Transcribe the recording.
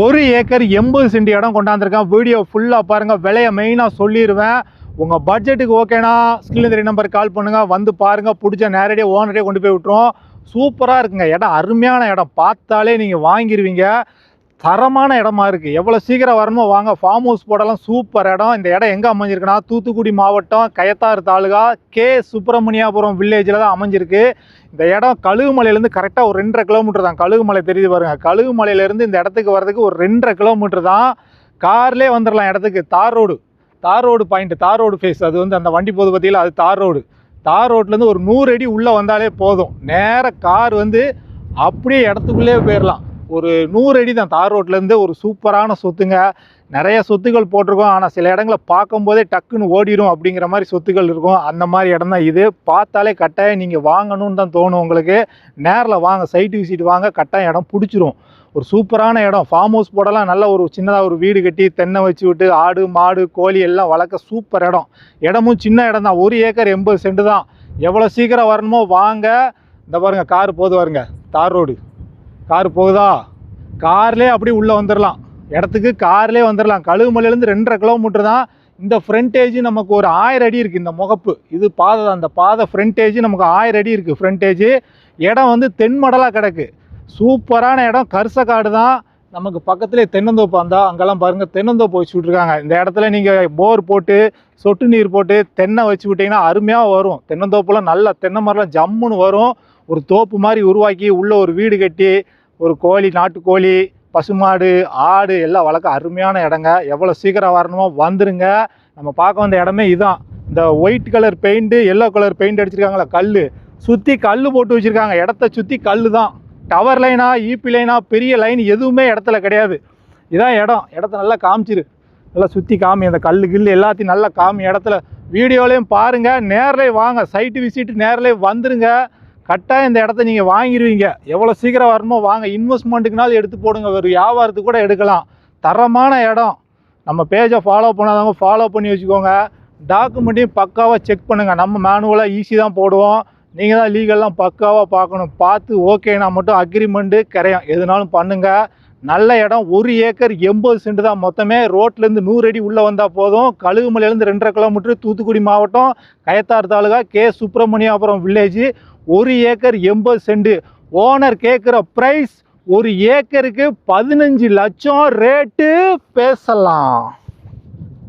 ஒரு ஏக்கர் எண்பது சென்ட் இடம் கொண்டாந்துருக்கேன். வீடியோ ஃபுல்லாக பாருங்கள் விலையை மெயினாக சொல்லிடுவேன் உங்கள் பட்ஜெட்டுக்கு ஓகேனா ஸ்கில் த்ரீ நம்பருக்கு கால் பண்ணுங்கள் வந்து பாருங்கள் பிடிச்ச நேரடியாக ஓனரே கொண்டு போய் விட்டுரும் சூப்பராக இருக்குங்க. இடம் அருமையான இடம். பார்த்தாலே நீங்கள் வாங்கிடுவீங்க தரமான இடமா இருக்குது எவ்வளோ சீக்கிரம் வரணுமோ வாங்க. ஃபார்ம் ஹவுஸ் போடலாம். சூப்பர் இடம். இந்த இடம் எங்கே அமைஞ்சிருக்குன்னா தூத்துக்குடி மாவட்டம் கயத்தாறு தாலுகா கே. சுப்பிரமணியாபுரம் வில்லேஜில் தான் அமைஞ்சிருக்கு. இந்த இடம் கழுகுமலையிலேருந்து கரெக்டாக ஒரு ரெண்டரை கிலோமீட்டர் தான். கழுகுமலை தெரியுது பாருங்க. கழுகுமலையிலேருந்து இந்த இடத்துக்கு வரதுக்கு ஒரு ரெண்டரை கிலோமீட்டர் தான். கார்லேயே வந்துடலாம் இடத்துக்கு. தார் ரோடு. தார் ரோடு பாயிண்ட் தார் ரோடு ஃபேஸ் அது வந்து அந்த வண்டி போது பார்த்தீங்களா அது தார் ரோடு. தார் ரோட்லேருந்து ஒரு நூறு அடி உள்ளே வந்தாலே போதும். நேராக கார் வந்து அப்படியே இடத்துக்குள்ளே போயிடலாம் ஒரு நூறு அடி தான். தார் ரோட்லேருந்து ஒரு சூப்பரான சொத்துங்க. நிறைய சொத்துக்கள் போட்டிருக்கோம். ஆனால் சில இடங்களை பார்க்கும்போதே டக்குன்னு ஓடிடும் அப்படிங்கிற மாதிரி சொத்துக்கள் இருக்கும். அந்த மாதிரி இடம் தான் இது. பார்த்தாலே கட்டாயம் நீங்கள் வாங்கணும்னு தான் தோணும் உங்களுக்கு. நேரில் வாங்க சைட்டு விசிட் வாங்க கட்டாயம் இடம் பிடிச்சிரும். ஒரு சூப்பரான இடம். ஃபார்ம் ஹவுஸ் போடலாம். நல்ல ஒரு சின்னதாக ஒரு வீடு கட்டி தென்னை வச்சு விட்டு ஆடு மாடு கோழி எல்லாம் வளர்க்க சூப்பர் இடம். இடமும் சின்ன இடம் தான். ஒரு ஏக்கர் எண்பது சென்ட் தான். எவ்வளோ சீக்கிரம் வரணுமோ வாங்க. இந்த பாருங்க கார் போது பாருங்க. தார் ரோடு. கார் போகுதா? கார்லேயே அப்படியே உள்ளே வந்துடலாம் இடத்துக்கு கார்லேயே வந்துடலாம் கழுகுமலையிலேருந்து ரெண்டரை கிலோமீட்டர் தான் இந்த ஃப்ரண்டேஜ் நமக்கு ஒரு ஆயிரம் அடி இருக்குது இந்த முகப்பு. இது பாதை தான். அந்த பாதை ஃப்ரண்டேஜ் நமக்கு ஆயிரம் அடி இருக்குது ஃப்ரண்டேஜ் இடம் வந்து தென்மடலாக கிடக்கு சூப்பரான இடம். கருசக்காடு தான். நமக்கு பக்கத்துலேயே தென்னந்தோப்பு வந்தால் அங்கெல்லாம் பாருங்கள் தென்னந்தோப்பு வச்சு விட்ருக்காங்க இந்த இடத்துல நீங்கள் போர் போட்டு சொட்டு நீர் போட்டு தென்னை வச்சு விட்டிங்கன்னா அருமையாக வரும். தென்னந்தோப்புலாம் நல்ல தென்னை மரம்லாம் ஜம்முன்னு வரும். ஒரு தோப்பு மாதிரி உருவாக்கி உள்ளே ஒரு வீடு கட்டி ஒரு கோழி நாட்டுக்கோழி பசுமாடு ஆடு எல்லாம் வளர்க்க அருமையான இடங்க. எவ்வளோ சீக்கிரம் வரணுமோ வந்துருங்க. நம்ம பார்க்க வந்த இடமே இதுதான் இந்த white colour paint yellow colour paint அடிச்சிருக்காங்களா கல் சுற்றி கல் போட்டு வச்சுருக்காங்க. இடத்த சுற்றி கல் தான் டவர் லைனா ஈபி லைனா பெரிய லைன் எதுவுமே இடத்துல கிடையாது. இதான் இடம். இடத்த நல்லா காமிச்சிரு. நல்லா சுற்றி காமி அந்த கல் கில் எல்லாத்தையும் நல்லா காமி இடத்துல. வீடியோலையும் பாருங்கள் நேரில் வாங்க. சைட்டு விசிட்டு நேரில் வந்துருங்க. கரெக்டாக இந்த இடத்த நீங்கள் வாங்கிடுவீங்க எவ்வளோ சீக்கிரம் வரணுமோ வாங்க. இன்வெஸ்ட்மெண்ட்டுக்குனாலும் எடுத்து போடுங்க. ஒரு வியாபாரத்துக்கு கூட எடுக்கலாம். தரமான இடம். நம்ம பேஜை ஃபாலோ பண்ணாதவங்க ஃபாலோ பண்ணி வச்சுக்கோங்க. டாக்குமெண்ட்டையும் பக்காவாக செக் பண்ணுங்கள் நம்ம மேனுவலாக ஈஸி தான் போடுவோம். நீங்கள் தான் லீகல்லாம் பக்காவாக பார்க்கணும். பார்த்து ஓகேனா மட்டும் அக்ரிமெண்ட்டு கரையும். எதுனாலும் பண்ணுங்கள் நல்ல இடம் ஒரு ஏக்கர் எண்பது சென்ட் தான் மொத்தமே. ரோட்லேருந்து நூறு அடி உள்ளே வந்தால் போதும். கழுகுமலையிலேருந்து ரெண்டரை கிலோமீட்டர் தூத்துக்குடி மாவட்டம் கயத்தார் தாலுகா கே. சுப்பிரமணியாபுரம் வில்லேஜ் ஒரு ஏக்கர் எண்பது சென்ட் ஓனர் கேட்குற ப்ரைஸ் ஒரு ஏக்கருக்கு பதினஞ்சு லட்சம் ரேட்டு பேசலாம்.